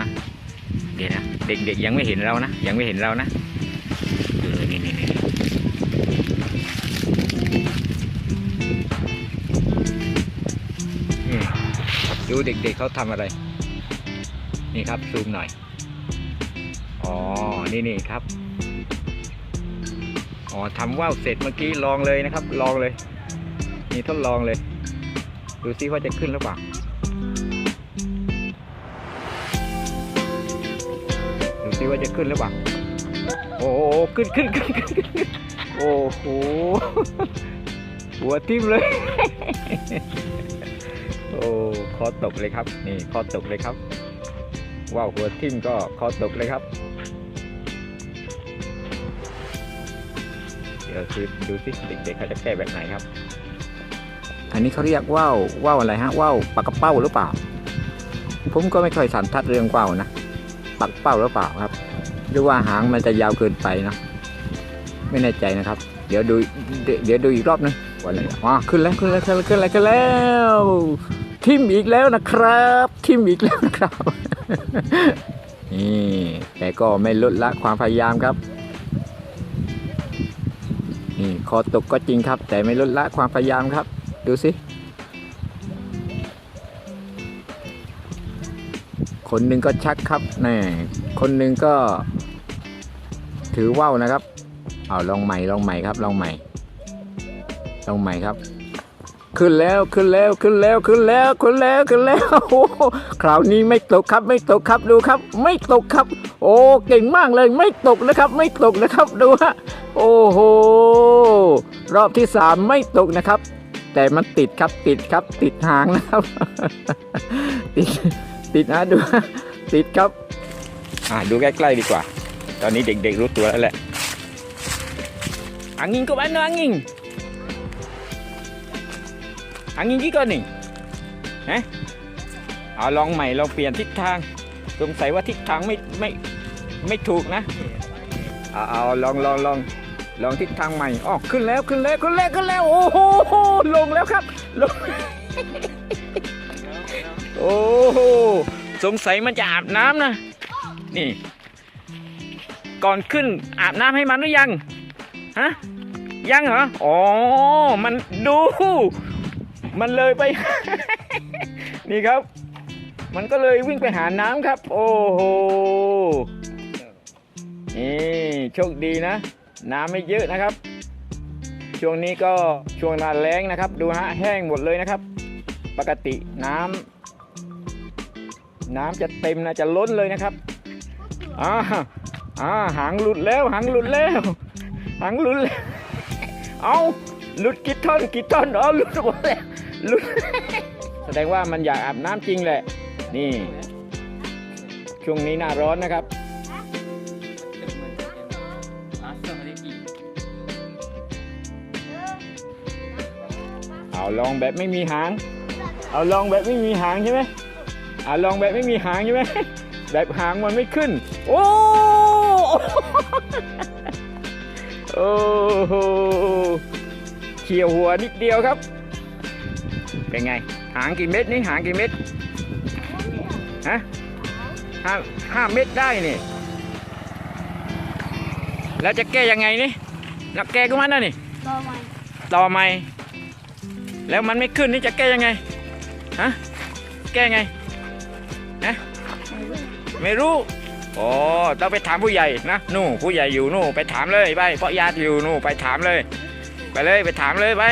นะเดี๋ยวนะเด็กๆยังไม่เห็นเรานะยังไม่เห็นเรานะเออนี่นี่นี่ดูเด็กๆเขาทำอะไร นี่ครับซูมหน่อย อ๋อ นี่นี่ครับ อ๋อทำว่าวเสร็จเมื่อกี้ลองเลยนะครับ ลองเลย นี่ทดลองเลย ดูซิว่าจะขึ้นหรือเปล่า ซิว่าจะขึ้นหรือเปล่าโอ้ขึ้นขึ้นขึ้นขึ้นขึ้นขึ้นโอ้โหหัวทิ่มเลย โอ้คอตกเลยครับ นี่คอตกเลยครับว้าวหัวทิ่มก็คอตกเลยครับ เดี๋ยวคือดูสิเด็กๆเขาจะแก้แบบไหนครับ อันนี้เขาเรียกว่าวว่าวอะไรฮะว่าวปากกระเป้าหรือเปล่า ผมก็ไม่ค่อยสันทัดเรื่องว่าวนะ ปักเป้าหรือเปล่าครับ หรือว่าหางมันจะยาวเกินไปนะไม่แน่ใจนะครับ เดี๋ยวดูเดี๋ยวดูอีกรอบนึงว่าอะไรอ๋อขึ้นแล้วขึ้นแล้วขึ้นแล้วขึ้นแล้วขึ้นแล้วทิมอีกแล้วนะครับ ทิมอีกแล้วนะครับนี่แต่ก็ไม่ลดละความพยายามครับนี่คอตกก็จริงครับ แต่ไม่ลดละความพยายามครับ ดูสิ คนหนึ่งก็ชักครับแน่คนหนึ่งก็ ถือว่าวนะครับ เอาลองใหม่ลองใหม่ครับลองใหม่ ลองใหม่ครับ ขึ้นแล้วขึ้นแล้วขึ้นแล้วขึ้นแล้วขึ้นแล้วขึ้นแล้วโอ้คราวนี้ไม่ตกครับ ไม่ตกครับดูครับ ไม่ตกครับ โอ้เก่งมากเลย ไม่ตกนะครับ ไม่ตกนะครับดูฮะโอ้โหรอบที่สามไม่ตกนะครับ แต่มันติดครับติดครับติดหางนะครับติด ติดนะดูติดครับ อ่าดูใกล้ๆดีกว่า ตอนนี้เด็กๆรู้ตัวแล้วแหละ angin ke mana angin angin กี่ก้อนนี่ฮะเอาลองใหม่ลองเปลี่ยนทิศทางสงสัยว่าทิศทางไม่ไม่ไม่ถูกนะเอาเอาลองลองลองลองทิศทางใหม่อ๋อขึ้นแล้วขึ้นแล้วขึ้นแล้วขึ้นแล้วโอ้โหลงแล้วครับลง โอ้โหสงสัยมันจะอาบน้ำนะ นี่ ก่อนขึ้นอาบน้ำให้มันหรือยัง ฮะ ยังเหรอ อ๋อ มันดู มันเลยไป นี่ครับ มันก็เลยวิ่งไปหาน้ำครับ โอ้โห นี่โชคดีนะ น้ำไม่เยอะนะครับ ช่วงนี้ก็ช่วงน้าแล้งนะครับ ดูฮะแห้งหมดเลยนะครับ ปกติน้ำ น้ำจะเต็มนะจะล้นเลยนะครับอ่าอ่าหางหลุดแล้วหางหลุดแล้วหางหลุดแล้วเอาหลุดกี่ท่อนกี่ท่อนอ๋อหลุดหมดแล้วหลุดแสดงว่ามันอยากอาบน้ำจริงแหละ นี่ ช่วงนี้หน้าร้อนนะครับเอาลองแบบไม่มีหาง เอาลองแบบไม่มีหางใช่ไหม อาลองแบบไม่มีหางใช่ไหมแบบหางมันไม่ขึ้น โอ้โอ้โหเขี่ยวหัวนิดเดียวครับ เป็นไง หางกี่เม็ดนี่หางกี่เม็ดฮะห้าห้าเม็ดได้นี่ แล้วจะแก้ยังไงนี่นักแก้ก็มันนะนี่รอใหม่ต่อใหม่แล้วมันไม่ขึ้นนี่จะแก้ยังไงฮะแก้ไง นะไม่รู้โอ้ต้องไปถามผู้ใหญ่นะนู่นผู้ใหญ่อยู่นู่นไปถามเลยไปเพราะญาติอยู่นู่นไปถามเลย ไปเลยไปถามเลยไป